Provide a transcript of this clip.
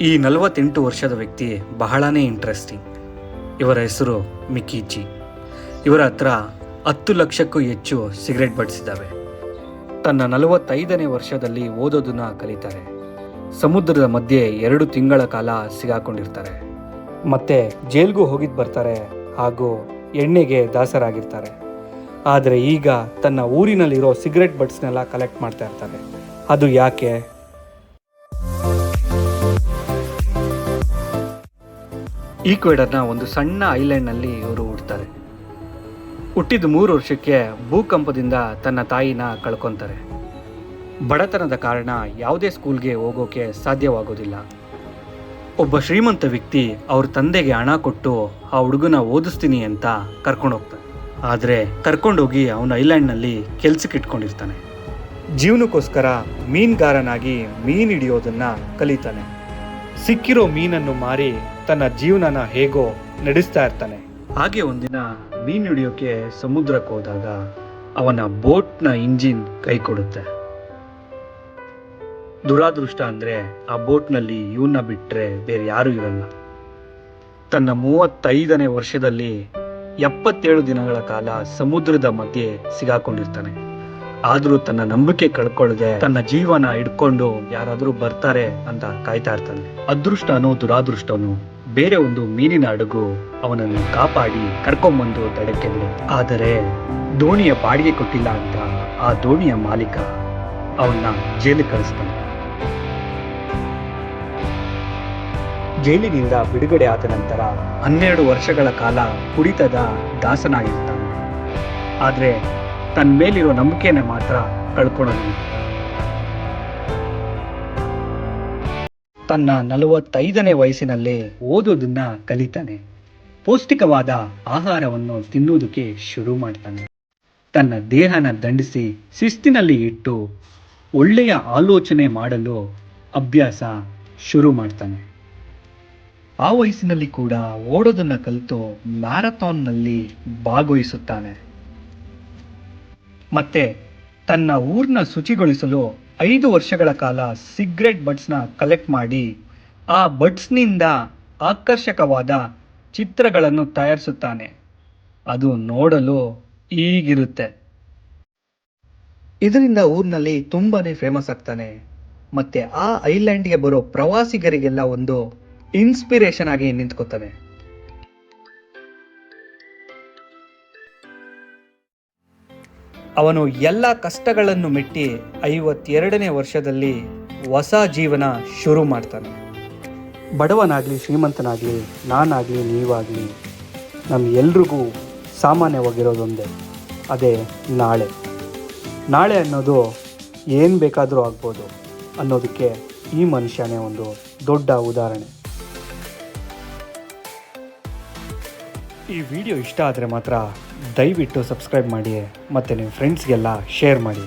ಈ ನಲವತ್ತೆಂಟು ವರ್ಷದ ವ್ಯಕ್ತಿ ಬಹಳನೇ ಇಂಟ್ರೆಸ್ಟಿಂಗ್ ಇವರ ಹೆಸರು ಮಿಕಿಚಿ ಇವರ ಹತ್ರ ಹತ್ತು ಲಕ್ಷಕ್ಕೂ ಹೆಚ್ಚು ಸಿಗರೆಟ್ ಬಡಿಸಿದ್ದಾವೆ. ತನ್ನ ನಲವತ್ತೈದನೇ ವರ್ಷದಲ್ಲಿ ಓದೋದನ್ನ ಕಲಿತಾರೆ. ಸಮುದ್ರದ ಮಧ್ಯೆ ಎರಡು ತಿಂಗಳ ಕಾಲ ಸಿಗಾಕೊಂಡಿರ್ತಾರೆ. ಮತ್ತೆ ಜೈಲ್ಗೂ ಹೋಗಿದ್ದು ಬರ್ತಾರೆ ಹಾಗೂ ಎಣ್ಣೆಗೆ ದಾಸರಾಗಿರ್ತಾರೆ. ಆದರೆ ಈಗ ತನ್ನ ಊರಿನಲ್ಲಿರೋ ಸಿಗರೆಟ್ ಬಡ್ಸ್ನೆಲ್ಲ ಕಲೆಕ್ಟ್ ಮಾಡ್ತಾ ಇರ್ತಾರೆ ಅದು ಯಾಕೆ? ಈಕ್ವೆಡರ್ನ ಒಂದು ಸಣ್ಣ ಐಲ್ಯಾಂಡ್ನಲ್ಲಿ ಇವರು ಹುಡ್ತಾರೆ ಹುಟ್ಟಿದ ಮೂರು ವರ್ಷಕ್ಕೆ ಭೂಕಂಪದಿಂದ ತನ್ನ ತಾಯಿನ ಕಳ್ಕೊತಾರೆ. ಬಡತನದ ಕಾರಣ ಯಾವುದೇ ಸ್ಕೂಲ್ಗೆ ಹೋಗೋಕೆ ಸಾಧ್ಯವಾಗೋದಿಲ್ಲ. ಒಬ್ಬ ಶ್ರೀಮಂತ ವ್ಯಕ್ತಿ ಅವ್ರ ತಂದೆಗೆ ಹಣ ಕೊಟ್ಟು ಆ ಹುಡುಗನ ಓದಿಸ್ತೀನಿ ಅಂತ ಕರ್ಕೊಂಡು ಹೋಗ್ತಾನೆ. ಆದರೆ ಕರ್ಕೊಂಡೋಗಿ ಅವನ ಐಲ್ಯಾಂಡ್ನಲ್ಲಿ ಕೆಲಸಕ್ಕೆ ಇಟ್ಕೊಂಡಿರ್ತಾನೆ. ಜೀವನಕ್ಕೋಸ್ಕರ ಮೀನುಗಾರನಾಗಿ ಮೀನು ಹಿಡಿಯೋದನ್ನು ಕಲಿತಾನೆ. ಸಿಕ್ಕಿರೋ ಮೀನನ್ನು ಮಾರಿ ತನ್ನ ಜೀವನನ ಹೇಗೋ ನಡೆಸ್ತಾ ಇರ್ತಾನೆ. ಹಾಗೆ ಒಂದಿನ ಮೀನು ಹಿಡಿಯೋಕೆ ಸಮುದ್ರಕ್ಕೆ ಹೋದಾಗ ಅವನ ಬೋಟ್ನ ಇಂಜಿನ್ ಕೈ ಕೊಡುತ್ತೆ. ದುರಾದೃಷ್ಟ ಅಂದ್ರೆ ಆ ಬೋಟ್ನಲ್ಲಿ ಇವನ್ನ ಬಿಟ್ರೆ ಬೇರೆ ಯಾರೂ ಇರಲ್ಲ. ತನ್ನ ಮೂವತ್ತೈದನೇ ವರ್ಷದಲ್ಲಿ ಎಪ್ಪತ್ತೇಳು ದಿನಗಳ ಕಾಲ ಸಮುದ್ರದ ಮಧ್ಯೆ ಸಿಗಾಕೊಂಡಿರ್ತಾನೆ. ಆದ್ರೂ ತನ್ನ ನಂಬಿಕೆ ಕಳ್ಕೊಳ್ಳದೆ ತನ್ನ ಜೀವನ ಇಟ್ಕೊಂಡು ಯಾರಾದ್ರೂ ಬರ್ತಾರೆ ಅಂತ ಕಾಯ್ತಾ ಇರ್ತಾನೆ. ಅದೃಷ್ಟನೋ ದುರಾದೃಷ್ಟನೋ ಬೇರೆ ಒಂದು ಮೀನಿನ ಹಡಗು ಅವನನ್ನು ಕಾಪಾಡಿ ಕರ್ಕೊಂಬಂದು ದಡಕ್ಕೆ ಆದರೆ ದೋಣಿಯ ಬಾಡಿಗೆ ಕೊಟ್ಟಿಲ್ಲ ಅಂತ ಆ ದೋಣಿಯ ಮಾಲೀಕ ಅವನ್ನ ಜೈಲು ಕಳಿಸ್ತಾನೆ. ಜೈಲಿನಿಂದ ಬಿಡುಗಡೆ ಆದ ನಂತರ ಹನ್ನೆರಡು ವರ್ಷಗಳ ಕಾಲ ಕುಡಿತದ ದಾಸನಾಗಿರ್ತಾನೆ. ಆದರೆ ತನ್ನ ಮೇಲಿರೋ ನಂಬಿಕೆನ ಮಾತ್ರ ಕಳ್ಕೊಳ್ಳೋದಿಲ್ಲ ತನ್ನ ನಲವತ್ತೈದನೇ ವಯಸ್ಸಿನಲ್ಲೇ ಓದೋದನ್ನ ಕಲಿತಾನೆ. ಪೌಷ್ಟಿಕವಾದ ಆಹಾರವನ್ನು ತಿನ್ನುವುದಕ್ಕೆ ಶುರು ಮಾಡ್ತಾನೆ. ತನ್ನ ದೇಹನ ದಂಡಿಸಿ ಶಿಸ್ತಿನಲ್ಲಿ ಇಟ್ಟು ಒಳ್ಳೆಯ ಆಲೋಚನೆ ಮಾಡಲು ಅಭ್ಯಾಸ ಶುರು ಮಾಡ್ತಾನೆ. ಆ ವಯಸ್ಸಿನಲ್ಲಿ ಕೂಡ ಓಡೋದನ್ನು ಕಲಿತು ಮ್ಯಾರಥಾನ್ನಲ್ಲಿ ಭಾಗವಹಿಸುತ್ತಾನೆ. ಮತ್ತೆ ತನ್ನ ಊರ್ನ ಶುಚಿಗೊಳಿಸಲು ಐದು ವರ್ಷಗಳ ಕಾಲ ಸಿಗ್ರೆಟ್ ಬಡ್ಸ್ನ ಕಲೆಕ್ಟ್ ಮಾಡಿ, ಆ ಬಡ್ಸ್ನಿಂದ ಆಕರ್ಷಕವಾದ ಚಿತ್ರಗಳನ್ನು ತಯಾರಿಸುತ್ತಾನೆ. ಅದು ನೋಡಲು ಈಗಿರುತ್ತೆ. ಇದರಿಂದ ಊರಿನಲ್ಲಿ ತುಂಬಾನೇ ಫೇಮಸ್ ಆಗ್ತಾನೆ. ಮತ್ತೆ ಆ ಐಲ್ಯಾಂಡ್ಗೆ ಬರೋ ಪ್ರವಾಸಿಗರಿಗೆಲ್ಲ ಒಂದು ಇನ್ಸ್ಪಿರೇಷನ್ ಆಗಿ ನಿಂತ್ಕೋತಾನೆ. ಅವನು ಎಲ್ಲ ಕಷ್ಟಗಳನ್ನು ಮೆಟ್ಟಿ ಐವತ್ತೆರಡನೇ ವರ್ಷದಲ್ಲಿ ಹೊಸ ಜೀವನ ಶುರು ಮಾಡ್ತಾನೆ. ಬಡವನಾಗಲಿ, ಶ್ರೀಮಂತನಾಗಲಿ, ನಾನಾಗಲಿ, ನೀವಾಗಲಿ ನಮ್ಮ ಎಲ್ರಿಗೂ ಸಾಮಾನ್ಯವಾಗಿರೋದೊಂದೇ. ಅದೇ ನಾಳೆ. ನಾಳೆ ಅನ್ನೋದು ಏನು ಬೇಕಾದರೂ ಆಗ್ಬೋದು ಅನ್ನೋದಕ್ಕೆ ಈ ಮನುಷ್ಯನೇ ಒಂದು ದೊಡ್ಡ ಉದಾಹರಣೆ. ಈ ವಿಡಿಯೋ ಇಷ್ಟ ಆದರೆ ಮಾತ್ರ ದಯವಿಟ್ಟು ಸಬ್ಸ್ಕ್ರೈಬ್ ಮಾಡಿ ಮತ್ತು ನಿಮ್ಮ ಫ್ರೆಂಡ್ಸ್ಗೆಲ್ಲ ಶೇರ್ ಮಾಡಿ.